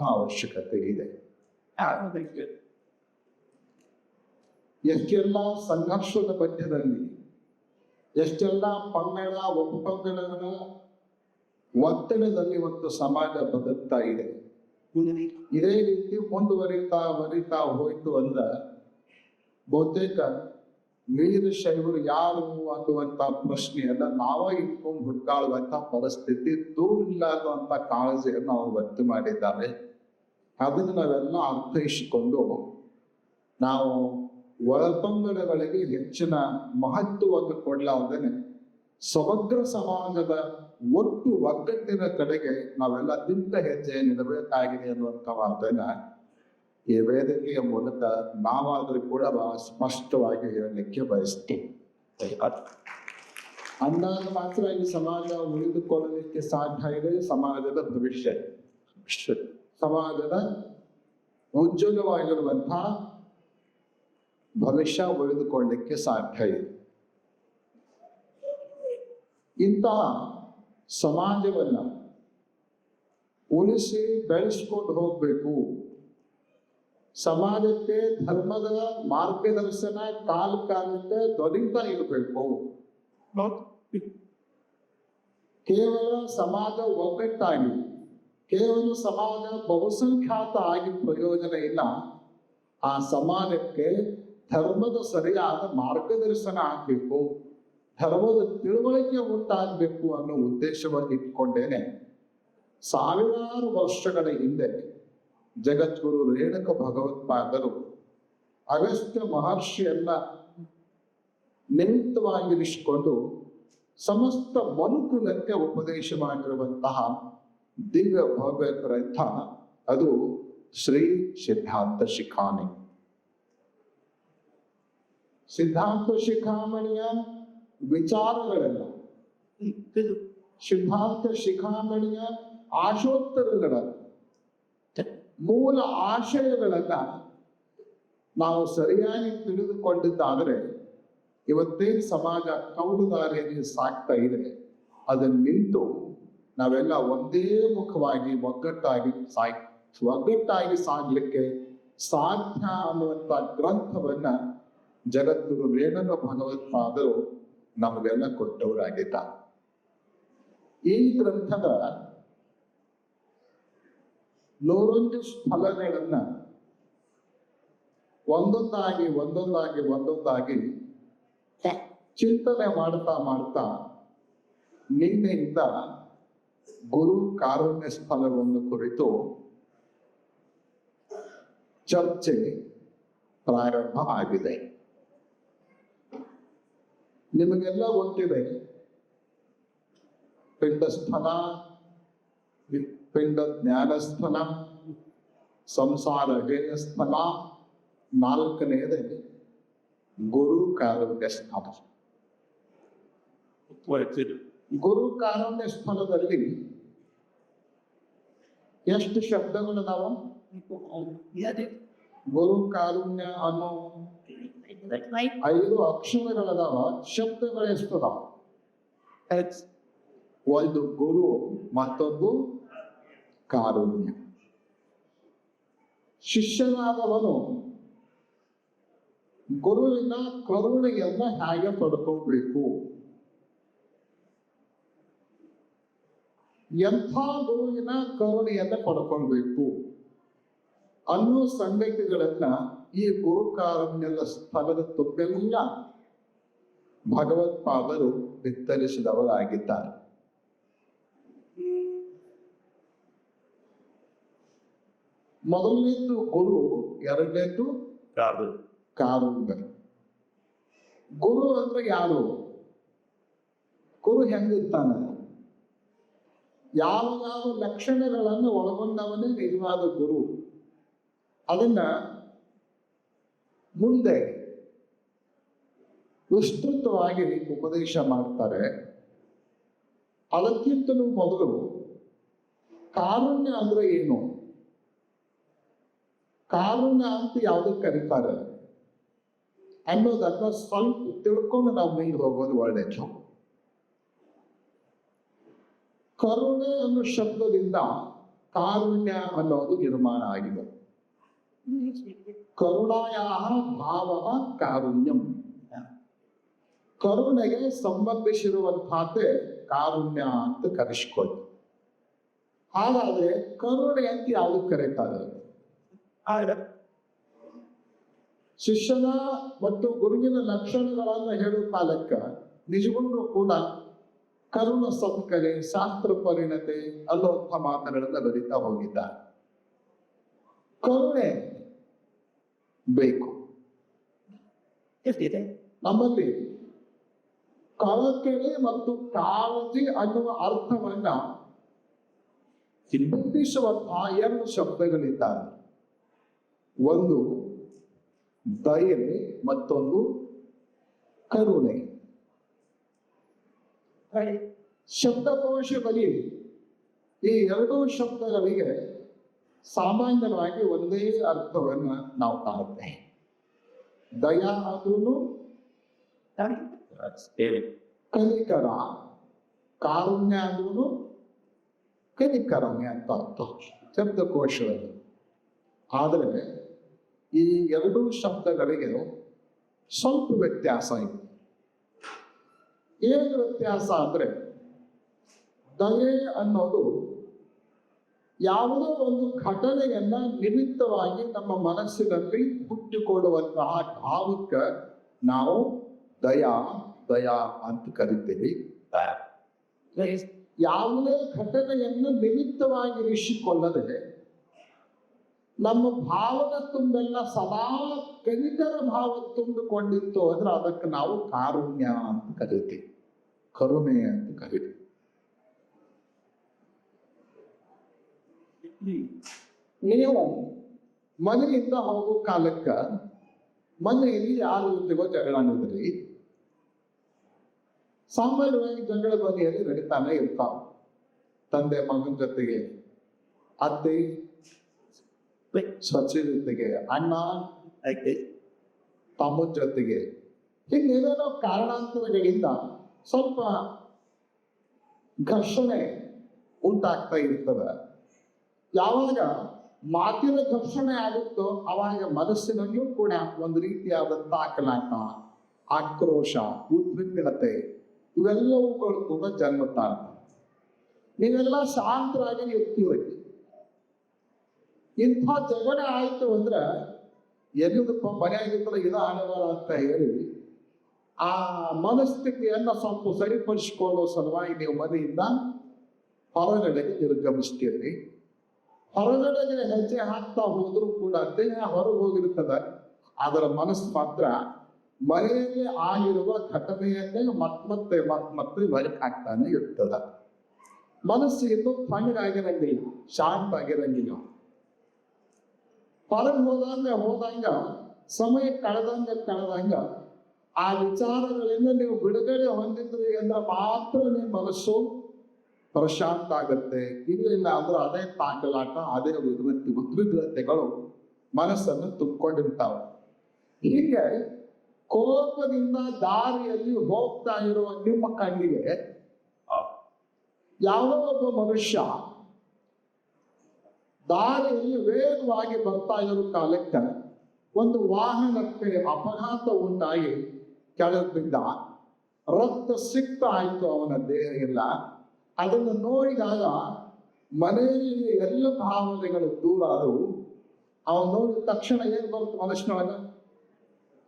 ಅವಶ್ಯಕತೆ ಇದೆ. I don't ಎಷ್ಟೆಲ್ಲ ಸಂಘರ್ಷದ ಮಧ್ಯದಲ್ಲಿ ಎಷ್ಟೆಲ್ಲ ಪಂಗಡ ಒಪ್ಪಂದಗಳ ಒತ್ತಡದಲ್ಲಿ ಒಂದು ಸಮಾಜ ಬದುಕ್ತಾ ಇದೆ. ಇದೇ ರೀತಿ ಮುಂದುವರಿತಾ ಬರಿತಾ ಹೋಯ್ತು ಅಂದ್ರ ಬಹುತೇಕ ವೀರಶೈವರು ಯಾರು ಅನ್ನುವಂತ ಪ್ರಶ್ನೆಯನ್ನ ನಾವ ಇಟ್ಕೊಂಡು ಹುಡ್ಕಾಳುವಂತ ಪರಿಸ್ಥಿತಿ ದೂರಿಲ್ಲದಂತ ಕಾಳಜಿಯನ್ನು ಅವರು ವ್ಯಕ್ತ ಮಾಡಿದ್ದಾರೆ. ಅದನ್ನು ನಾವೆಲ್ಲ ಅರ್ಥೈಸಿಕೊಂಡು ನಾವು ಒಳಪಂಗಡಗಳಿಗೆ ಹೆಚ್ಚಿನ ಮಹತ್ವವನ್ನು ಕೊಡಲಾರ್ದೇನೆ. ಸಮಗ್ರ ಸಮಾಜದ ಒಟ್ಟು ಒಗ್ಗಟ್ಟಿನ ಕಡೆಗೆ ನಾವೆಲ್ಲ ದಿಟ್ಟ ಹೆಜ್ಜೆ ನಿಡಬೇಕಾಗಿದೆ ಅನ್ನುವಂಥ ಮಾತನ್ನ ಈ ವೇದಿಕೆಯ ಮೂಲಕ ನಾವಾದರೂ ಕೂಡ ಸ್ಪಷ್ಟವಾಗಿ ಹೇಳಲಿಕ್ಕೆ ಬಯಸ್ತೀವಿ ಅಂದಾಗ ಮಾತ್ರ ಈ ಸಮಾಜ ಉಳಿದುಕೊಳ್ಳಲಿಕ್ಕೆ ಸಾಧ್ಯ ಇದೆ. ಸಮಾಜದ ಭವಿಷ್ಯ ಸಮಾಜದ ಉಜ್ವಲವಾಗಿರುವಂತಹ ಭವಿಷ್ಯ ಉಳಿದುಕೊಳ್ಳಲಿಕ್ಕೆ ಸಾಧ್ಯ ಇದೆ. ಇಂತಹ ಸಮಾಜವನ್ನು ಉಳಿಸಿ ಬೆಳೆಸ್ಕೊಂಡು ಹೋಗ್ಬೇಕು. ಸಮಾಜಕ್ಕೆ ಧರ್ಮದ ಮಾರ್ಗದರ್ಶನ ಕಾಲ ಕಾಲಕ್ಕೆ ದೊರೆಯುತ್ತಾ ಇರಬೇಕು. ಕೇವಲ ಸಮಾಜ ಒಗ್ಗಟ್ಟಾಗಿ ಕೇವಲ ಸಮಾಜ ಬಹುಸಂಖ್ಯಾತ ಆಗಿ ಪ್ರಯೋಜನ ಇಲ್ಲ. ಆ ಸಮಾಜಕ್ಕೆ ಧರ್ಮದ ಸರಿಯಾದ ಮಾರ್ಗದರ್ಶನ ಆಗಬೇಕು. ಧರ್ಮದ ತಿಳುವಳಿಕೆ ಉಂಟಾಗಬೇಕು ಅನ್ನೋ ಉದ್ದೇಶವಾಗಿ ಇಟ್ಕೊಂಡೇನೆ. ಸಾವಿರಾರು ವರ್ಷಗಳ ಹಿಂದೆ ಜಗದ್ಗುರು ರೇಣುಕ ಭಗವತ್ಪಾದರು. ಅಗಸ್ತ್ಯ ಮಹರ್ಷಿಯನ್ನ ನಿಮಿತ್ತವಾಗಿರಿಸಿಕೊಂಡು ಸಮಸ್ತ ಮನುಕುಲಕ್ಕೆ ಉಪದೇಶ ಮಾಡಿರುವಂತಹ ದಿವ್ಯ ಭವ್ಯ ಗ್ರಂಥ, ಅದು ಶ್ರೀ ಸಿದ್ಧಾಂತ ಶಿಖಾಮಣಿ ಸಿದ್ಧಾಂತ ಶಿಖಾಮಣಿಯ ವಿಚಾರಗಳೆಲ್ಲ, ಸಿದ್ಧಾಂತ ಶಿಖಾಮಣಿಯ ಆಶೋತ್ತರಗಳ ಮೂಲ ಆಶಯಗಳನ್ನ ನಾವು ಸರಿಯಾಗಿ ತಿಳಿದುಕೊಂಡಿದ್ದಾದರೆ ಇವತ್ತೇನು ಸಮಾಜ ಕೌಲುದಾರಿಯಲ್ಲಿ ಸಾಕ್ತಾ ಇದೆ. ಅದನ್ನು ನಿಂತು ನಾವೆಲ್ಲ ಒಂದೇ ಮುಖವಾಗಿ ಒಗ್ಗಟ್ಟಾಗಿ ಸಾಯ್, ಒಗ್ಗಟ್ಟಾಗಿ ಸಾಗ್ಲಿಕ್ಕೆ ಸಾಧ್ಯ ಅನ್ನುವಂಥ ಗ್ರಂಥವನ್ನ ಜಗದ್ಗುರು ವೇಣನ ಭಗವತ್ಪಾದರು ನಮಗೆಲ್ಲ ಕೊಟ್ಟವರಾಗಿದ್ದ. ಈ ಗ್ರಂಥದ ನೂರೊಂದು ಸ್ಥಳಗಳನ್ನ ಒಂದೊಂದಾಗಿ ಒಂದೊಂದಾಗಿ ಒಂದೊಂದಾಗಿ ಚಿಂತನೆ ಮಾಡ್ತಾ ಮಾಡ್ತಾ ನಿನ್ನೆಯಿಂದ ಗುರು ಕಾರುಣ್ಯ ಸ್ಥಳವನ್ನು ಕುರಿತು ಚರ್ಚೆ ಪ್ರಾರಂಭ ಆಗಿದೆ. ನಿಮಗೆಲ್ಲ ಗೊತ್ತಿದೆ. ಪಿಂಡಸ್ಥಾನ ಪಿಂಡ ಜ್ಞಾನಸ್ಥಲ ಸಂಸಾರ ಸ್ಥಳ ನಾಲ್ಕನೆಯದೇ ಗುರು ಕಾರುಣ್ಯ did. ಗುರು ಕಾರುಣ್ಯ ಸ್ಥಾನದಲ್ಲಿ ಎಷ್ಟು ಶಬ್ದಗಳಿದಾವ ನಾವು? ಗುರು ಕಾರುಣ್ಯ ಅನ್ನೋ ಐದು ಅಕ್ಷರಗಳದಾವ ಶಬ್ದಗಳು ಎಷ್ಟು ಒಂದು ಗುರು ಮತ್ತೊಂದು ಕಾರುಣ್ಯ. ಶಿಷ್ಯನಾದವನು ಗುರುವಿನ ಕರುಣೆಯನ್ನ ಹೇಗೆ ಪಡ್ಕೋಬೇಕು? ಎಂಥ ಗುರುವಿನ ಕರುಣೆಯನ್ನ ಪಡ್ಕೊಳ್ಬೇಕು? ಅನ್ನೋ ಸಂಗತಿಗಳನ್ನ ಈ ಗುರು ಕಾರುಣ್ಯದ ಸ್ಥಳದ ತುಂಬೆಲ್ಲ ಭಗವತ್ಪಾದರು ವಿಸ್ತರಿಸಿದವರಾಗಿದ್ದಾರೆ ಮೊದಲನೇದು ಗುರು ಎರಡನೇದು ಕಾರು ಕಾರುಣ್ಯ ಗುರು ಅಂದ್ರೆ ಯಾರು? ಗುರು ಹೆಂಗಿರ್ತಾನೆ? ಯಾವ ಯಾವ ಲಕ್ಷಣಗಳನ್ನು ಒಳಗೊಂಡವನೇ ನಿಜವಾದ ಗುರು? ಅದನ್ನ ಮುಂದೆ ವಿಸ್ತೃತವಾಗಿ ಉಪದೇಶ ಮಾಡ್ತಾರೆ. ಅದಕ್ಕಿಂತಲೂ ಮೊದಲು ಕಾರುಣ್ಯ ಅಂದ್ರೆ ಏನು? ಕಾರುಣ್ಯ ಅಂತ ಯಾವುದಕ್ಕೆ ಕರೀತಾರೆ? ಅನ್ನೋದನ್ನ ಸ್ವಲ್ಪ ತಿಳ್ಕೊಂಡು ನಾವು ಮುಂದೆ ಹೋಗೋದು ಒಳ್ಳೆಯದು ಕರುಣೆ ಅನ್ನೋ ಶಬ್ದದಿಂದ ಕಾರುಣ್ಯ ಅನ್ನೋದು ನಿರ್ಮಾಣ ಆಗಿದೆ. ಕರುಣಾಯ ಭಾವ ಕಾರುಣ್ಯಂ. ಕರುಣೆಗೆ ಸಂಬಂಧಿಸಿರುವಂತಹದ್ದೇ ಕಾರುಣ್ಯ ಅಂತ ಕರೆಸ್ಕೊಳ್ಳಿ. ಹಾಗಾದ್ರೆ ಕರುಣೆ ಅಂತ ಯಾವ್ದು ಕರೀತಾರೆ? ಆಗ ಶಿಷ್ಯನ ಮತ್ತು ಗುರುವಿನ ಲಕ್ಷಣಗಳನ್ನ ಹೇಳುವ ಕಾಲಕ್ಕ ನಿಜವನ್ನು ಕೂಡ ಕರುಣ ಸಂಕರೆ ಶಾಸ್ತ್ರ ಪರಿಣತೆ ಅನ್ನುವಂಥ ಮಾತುಗಳನ್ನ ಬರೀತಾ ಹೋಗಿದ್ದಾರೆ ಕರುಣೆ ಬೇಕು. ಎಷ್ಟಿದೆ? ನಮ್ಮಲ್ಲಿ ಕಳಕಳಿ ಮತ್ತು ಕಾಳಜಿ ಅನ್ನುವ ಅರ್ಥವನ್ನ ಚಿಂತಿಸುವಂತಹ ಎರಡು ಶಬ್ದಗಳಿದ್ದಾವೆ. ಒಂದು ದಯೆ ಮತ್ತೊಂದು ಕರುಣೆ. ಶಬ್ದಕೋಶದಲ್ಲಿ ಈ ಎರಡೂ ಶಬ್ದಗಳಿಗೆ ಸಾಮಾನ್ಯವಾಗಿ ಒಂದೇ ಅರ್ಥವನ್ನು ನಾವು ಕಾಣುತ್ತೇವೆ. ದಯಾ ಆದ್ರೂ ಕನಿಕರ. ಕಾರುಣ್ಯ ಅಂದ್ರೂ ಕನಿಕರಣ್ಯ ಅಂತ ಅರ್ಥ. ಶಬ್ದಕೋಶದಲ್ಲಿ ಆದರೆ ಈ ಎರಡೂ ಶಬ್ದಗಳಿಗೆ ಸ್ವಲ್ಪ ವ್ಯತ್ಯಾಸ ಇದೆ. ಏನು ವ್ಯತ್ಯಾಸ ಅಂದರೆ ದಯೆ ಅನ್ನೋದು ಯಾವುದೋ ಒಂದು ಘಟನೆಯನ್ನ ನಿಮಿತ್ತವಾಗಿ ನಮ್ಮ ಮನಸ್ಸಿನಲ್ಲಿ ಹುಟ್ಟಿಕೊಳ್ಳುವಂತಹ ಭಾವಕ್ಕೆ ನಾವು ದಯಾ ದಯಾ ಅಂತ ಕರಿತೀವಿ. ಯಾವುದೇ ಘಟನೆಯನ್ನು ನಿಮಿತ್ತವಾಗಿ ಇರಿಸಿಕೊಳ್ಳದೆ ನಮ್ಮ ಭಾವದ ತುಂಬೆಲ್ಲ ಸದಾ ಕನಿಕರ ಭಾವ ತುಂಬಿಕೊಂಡಿತ್ತು ಅಂದ್ರೆ ಅದಕ್ಕೆ ನಾವು ಕಾರುಣ್ಯ ಅಂತ ಕರಿತೀವಿ. ಕರುಣೆ ಅಂತ ಕರಿತೀವಿ. ನೀವು ಮನೆಯಿಂದ ಹೋಗೋ ಕಾಲಕ್ಕ ಮನೆಯಲ್ಲಿ ಯಾರು ಜೊತೆಗೋ ಜಗಳ ನಡೆದ್ರಿ ಸಾಮಾನ್ಯವಾಗಿ ಜಗಳ ಮನೆಯಲ್ಲಿ ನಡೀತಾನೆ ಇರ್ತಾವ ತಂದೆ ಮಗನ ಜೊತೆಗೆ ಅತ್ತೆ ಸೊಸೆ ಜೊತೆಗೆ ಅಣ್ಣ ತಮ್ಮನ ಜೊತೆಗೆ. ಹಿಂಗೇನೇನೋ ಕಾರಣಾಂತರಗಳಿಂದ ಸ್ವಲ್ಪ ಘರ್ಷಣೆ ಉಂಟಾಗ್ತಾ ಇರ್ತದೆ. ಯಾವಾಗ ಮಾತಿನ ಘರ್ಷಣೆ ಆಗುತ್ತೋ ಅವಾಗ ಮನಸ್ಸಿನಲ್ಲಿಯೂ ಕೂಡ ಒಂದು ರೀತಿಯಾದಂತಹ ಕಲಾಟ ಆಕ್ರೋಶ, ಉದ್ವಿಗ್ನತೆ ಇವೆಲ್ಲವುಗಳು ಕೂಡ ಜನ್ಮ ತಾಳ್ತವೆ ನೀವೆಲ್ಲ ಶಾಂತರಾಗಿ ಇರ್ತೀವಿ. ಇಂಥ ಜಗಳ ಆಯಿತು ಅಂದ್ರೆ ಎಲ್ಲಿದಪ್ಪ ಮನೆಯಾಗಿದ್ರೆ ಇದು ಆಡಬಾರ ಅಂತ ಹೇಳಿ ಆ ಮನಸ್ಥಿತಿಯನ್ನು ಸ್ವಲ್ಪ ಸರಿಪಡಿಸಿಕೊಳ್ಳೋ ಸಲುವಾಗಿ ನೀವು ಮನೆಯಿಂದ ಹೊರಗಡೆಗೆ ನಿರ್ಗಮಿಸ್ತೀರಿ. ಹೊರಗಡೆಗೆ ಹೆಜ್ಜೆ ಹಾಕ್ತಾ ಹೋದರೂ ಕೂಡ ದೇಹ ಹೊರಗೆ ಹೋಗಿರ್ತದೆ ಅದರ ಮನಸ್ಸು ಮಾತ್ರ ಮನೆಯಲ್ಲಿ ಆಗಿರುವ ಘಟನೆಯನ್ನೇ ಮತ್ಮತ್ತೆ ಮತ್ಮತ್ತೆ ಹೊರಗೆ ಹಾಕ್ತಾನೆ ಇರ್ತದೆ. ಮನಸ್ಸು ಇನ್ನೂ ತಣ್ಣಗಾಗಿರಂಗಿಲ್ಲ ಶಾಂತ ಆಗಿರಂಗಿಲ್ಲ. ಹೊರಗೆ ಹೋದಂಗೆ ಹೋದಂಗ ಸಮಯ ಕಳೆದಂಗೆ ಕಳೆದಂಗ, ಆ ವಿಚಾರಗಳಿಂದ ನೀವು ಬಿಡುಗಡೆ ಹೊಂದಿದ್ರಿ ಅಂದ್ರೆ ಮಾತ್ರ ನಿಮ್ಮ ಮನಸ್ಸು ಪ್ರಶಾಂತ ಆಗುತ್ತೆ. ಇಲ್ಲ ಅಂದ್ರೆ ಅದೇ ತಾಂಡಲಾಟ, ಅದೇ ಉದ್ವಿಗ್ನ ಉದ್ವಿಗ್ನತೆಗಳು ಮನಸ್ಸನ್ನು ತುಂಬಿಕೊಂಡಿರ್ತಾವೆ. ಹೀಗೆ ಕೋಪದಿಂದ ದಾರಿಯಲ್ಲಿ ಹೋಗ್ತಾ ಇರುವ ನಿಮ್ಮ ಕಣ್ಣಿಗೆ ಯಾವುದೋ ಒಬ್ಬ ಮನುಷ್ಯ ದಾರಿಯಲ್ಲಿ ವೇಗವಾಗಿ ಬರ್ತಾ ಇರೋ ಕಾಲಕ್ಕೆ. ಒಂದು ವಾಹನಕ್ಕೆ ಅಪಘಾತ ಉಂಟಾಗಿ ಕೆಳಗೆ ಬಿದ್ದ ರಕ್ತ ಸಿಕ್ತ ಆಯ್ತು ಅವನ ದೇಹ ಎಲ್ಲ ಅದನ್ನು ನೋಡಿದಾಗ ಮನೆಯಲ್ಲಿ ಎಲ್ಲ ಭಾವನೆಗಳು ದೂರ ಆದವು ಅವನು ನೋಡಿದ ತಕ್ಷಣ ಏನು ಬರುತ್ತೆ ಮನುಷ್ಯನೊಳಗ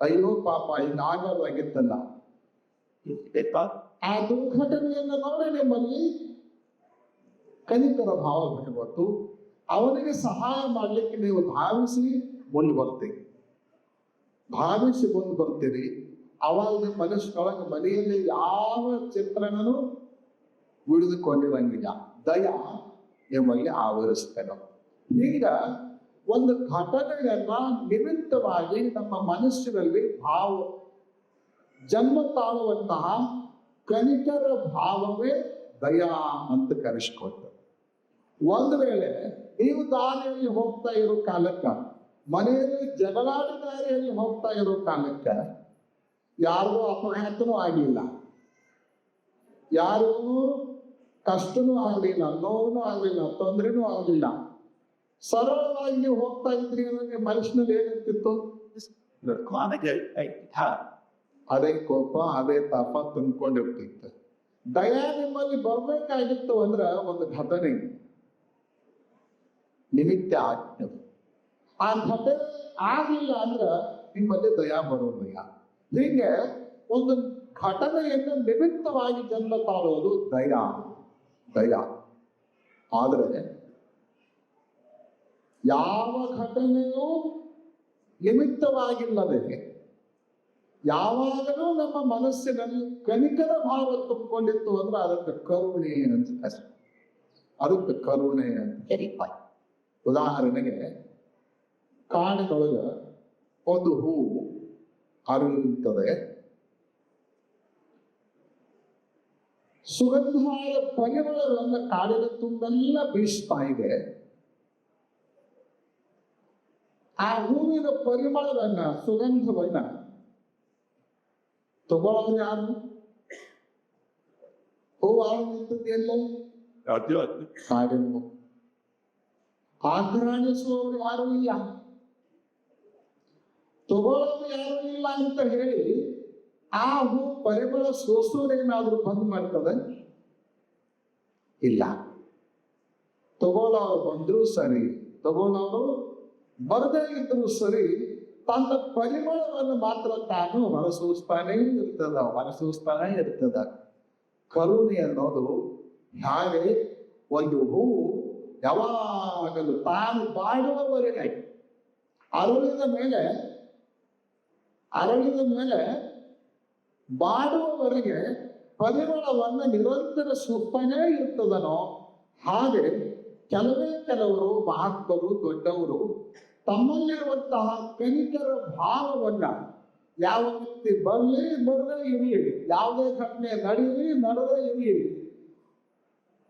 ಅಯ್ಯೋ ಪಾಪ ಹಿಂಗಾಗಲಾಗಿತ್ತಲ್ಲ ಆ ದುರ್ಘಟನೆಯನ್ನು ನೋಡಿ ನಿಮ್ಮಲ್ಲಿ ಕನಿಕರ ಭಾವ ಬರಬೇಕು ಅವನಿಗೆ ಸಹಾಯ ಮಾಡಲಿಕ್ಕೆ ನೀವು ಭಾವಿಸಿ ಮುಂದೆ ಬರ್ತೀರಿ. ಭಾವಿಸಿ ಮುಂದೆ ಬರ್ತೀರಿ. ಅವಾಗ ನಿಮ್ಮ ಮನಸ್ಸಿನೊಳಗೆ ಮನೆಯಲ್ಲಿ ಯಾವ ಚಿತ್ರಣನೂ ಉಳಿದುಕೊಂಡಿರಂಗಿಲ್ಲ. ದಯ ನಿಮ್ಮಲ್ಲಿ ಆವರಿಸ್ತೇನೆ. ಈಗ ಒಂದು ಘಟನೆಯನ್ನ ನಿಮಿತ್ತವಾಗಿ ನಮ್ಮ ಮನಸ್ಸಿನಲ್ಲಿ ಭಾವ ಜನ್ಮ ತಾಳುವಂತಹ ಕನಿಕರ ಭಾವವೇ ದಯಾ ಅಂತ ಕರೆಸಿಕೊಳ್ತದೆ ಒಂದು ವೇಳೆ ನೀವು ದಾರಿಯಲ್ಲಿ ಹೋಗ್ತಾ ಇರೋ ಕಾಲಕ್ಕ ಮನೆಯಲ್ಲಿ ಜಗಳಾಟ ದಾರಿಯಲ್ಲಿ ಹೋಗ್ತಾ ಇರೋ ಕಾಲಕ್ಕ ಯಾರಿಗೂ ಅಪಘಾತನೂ ಆಗಿಲ್ಲ. ಯಾರಿಗೂ ಕಷ್ಟನೂ ಆಗಲಿಲ್ಲ ನೋವು ಆಗಲಿಲ್ಲ ತೊಂದರೆನೂ ಆಗಲಿಲ್ಲ. ಸರಳವಾಗಿ ನೀವು ಹೋಗ್ತಾ ಇದ್ರಿ ಅಂದ್ರೆ ಮನುಷ್ಯನಲ್ಲಿ ಏನಿರ್ತಿತ್ತು ಅದೇ ಕೋಪ ಅದೇ ತಾಪ ತುಂಬಿಕೊಂಡಿರ್ತಿತ್ತು ದಯಾ ನಿಮ್ಮಲ್ಲಿ ಬರ್ಬೇಕಾಗಿತ್ತು ಅಂದ್ರೆ ಒಂದು ಘಟನೆ. ನಿಮಿತ್ತ ಆಗ್ತದೆ ಆ ಘಟನೆ ಆಗಲಿಲ್ಲ ಅಂದ್ರೆ ನಿಮ್ಮಲ್ಲಿ ದಯಾ ಬರೋದಿಲ್ಲ ಹೀಗೆ ಒಂದು ಘಟನೆಯನ್ನು ನಿಮಿತ್ತವಾಗಿ ಜನ್ಮ ತಾಳೋದು ದಯ. ದಯ. ಆದರೆ ಯಾವ ಘಟನೆಯೂ ನಿಮಿತ್ತವಾಗಿಲ್ಲದೆ ಯಾವಾಗಲೂ ನಮ್ಮ ಮನಸ್ಸಿನಲ್ಲಿ ಕನಿಕರ ಭಾವ ತುಂಬಿಕೊಂಡಿತ್ತು ಅಂದ್ರೆ ಅದಕ್ಕೆ ಕರುಣೆ ಅಂತ ಅದಕ್ಕೆ ಕರುಣೆ ಅಂತ. Fine. ಉದಾಹರಣೆಗೆ ಕಾಡಿನೊಳಗ ಒಂದು ಹೂವು ಅರಳುತ್ತದೆ ಸುಗಂಧಾಯ ಪರಿಮಳವನ್ನು ಕಾಡಿನ ತುಂಬೆಲ್ಲ ಬೀಸ್ತಾ ಇದೆ ಆ ಹೂವಿನ ಪರಿಮಳವನ್ನ ಸುಗಂಧವನ್ನ ತಗೊಳ್ಳೋರು ಯಾರು ಹೂವು ಆಳುವಂಥದ್ದು ಎಲ್ಲ ಅದು ಅದು ಕಾಡಿನ ಆಕ್ರಾಣಿಸುವವರು ಯಾರೂ ಇಲ್ಲ. ತಗೊಳ್ಳೋರು ಯಾರೂ ಇಲ್ಲ ಅಂತ ಹೇಳಿ ಆ ಹೂ ಪರಿಮಳ ಸೋಸೋರೇನಾದ್ರೂ ಬಂದ್ ಮಾಡ್ತದೆ? ಇಲ್ಲ. ತಗೊಳ್ಳೋರು ಬಂದ್ರು ಸರಿ, ತಗೊಳ್ಳೋರು ಬರದೇ ಇದ್ರು ಸರಿ, ತನ್ನ ಪರಿಮಳವನ್ನು ಮಾತ್ರ ತಾನು ಹೊರಸೂಸ್ತಾನೇ ಇರ್ತದ ಹೊರಸೂಸ್ತಾನೇ ಇರ್ತದ. ಕರುಣೆ ಅನ್ನೋದು ಯಾರೇ ಒಂದು ಹೂವು ಯಾವಾಗಲೂ ತಾನು ಬಾಡುವವರೆಗೆ ಅರಳಿದ ಮೇಲೆ ಅರಳಿದ ಮೇಲೆ ಬಾಡುವವರೆಗೆ ಪರಿಮಳವನ್ನು ನಿರಂತರ ಸೊಪ್ಪನೇ ಇರ್ತದನೋ? ಹಾಗೆ ಕೆಲವೇ ಕೆಲವರು ಮಹಾತ್ಮರು, ದೊಡ್ಡವರು ತಮ್ಮಲ್ಲಿರುವಂತಹ ಕನಿಕರ ಭಾವವನ್ನ ಯಾವ ವ್ಯಕ್ತಿ ಬರಲಿ ಬರದೇ ಇರಲಿ. ಯಾವುದೇ ಘಟನೆ ನಡೀಲಿ, ನಡೆದೇ ಇರಲಿ.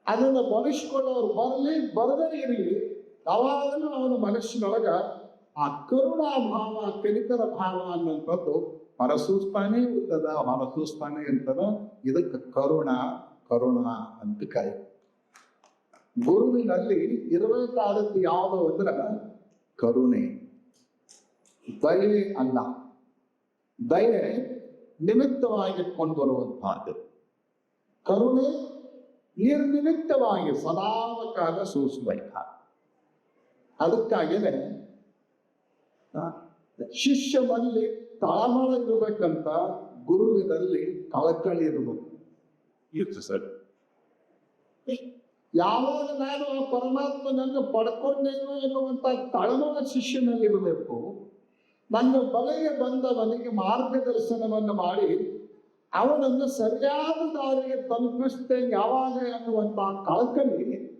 ಅದನ್ನು ಬಳಸ್ಕೊಳ್ಳೋರು ಬರಲಿ ಬರದೇ ಇರಲಿ ಯಾವಾಗಲೂ ಅವನ ಮನಸ್ಸಿನೊಳಗ ಆ ಕರುಣಾ ಭಾವ ಕನಿಕರ ಭಾವ ಅನ್ನುವಂಥದ್ದು ಹೊರಸೂಸ್ತಾನೇ ಇರ್ತದ ಹೊರಸೂಸ್ತಾನೇ ಇರ್ತದ ಇದಕ್ಕೆ ಕರುಣ ಕರುಣ ಅಂತ ಕರೆ ಗುರುವಿನಲ್ಲಿ ಇರಬೇಕಾದದ್ದು ಯಾವುದು ಅಂದ್ರ ಕರುಣೆ ದಯೆ ಅಲ್ಲ ದಯೆ ನಿಮಿತ್ತವಾಗಿಟ್ಕೊಂಡು ಬರುವಂತಹದ್ದು ಕರುಣೆ ನಿರ್ನಿಮಿತ್ತವಾಗಿ ಸದಾವ ಕಾಲ ಸೂಸುವೈಕ. ಅದಕ್ಕಾಗಿಯೇ ಶಿಷ್ಯನಲ್ಲಿ ತಾಳ್ಮಳ ಇರಬೇಕಂತ ಗುರುವಿನಲ್ಲಿ ಕಳಕಳಿ ಇರಬೇಕು Yes, sir. ಯಾವಾಗ ನಾನು ಆ ಪರಮಾತ್ಮನನ್ನು ಪಡ್ಕೊಂಡೇನೋ ಎನ್ನುವಂತ ತಳಮಳ ಶಿಷ್ಯನಲ್ಲಿ ಇರಬೇಕು ನನ್ನ ಬಲೆಗೆ ಬಂದವನಿಗೆ ಮಾರ್ಗದರ್ಶನವನ್ನು ಮಾಡಿ ಅವನನ್ನು ಸರಿಯಾದ ದಾರಿಗೆ ತಲುಪಿಸ್ತೇನೆ ಯಾವಾಗ ಅನ್ನುವಂತ ಕಳಕಳಿ.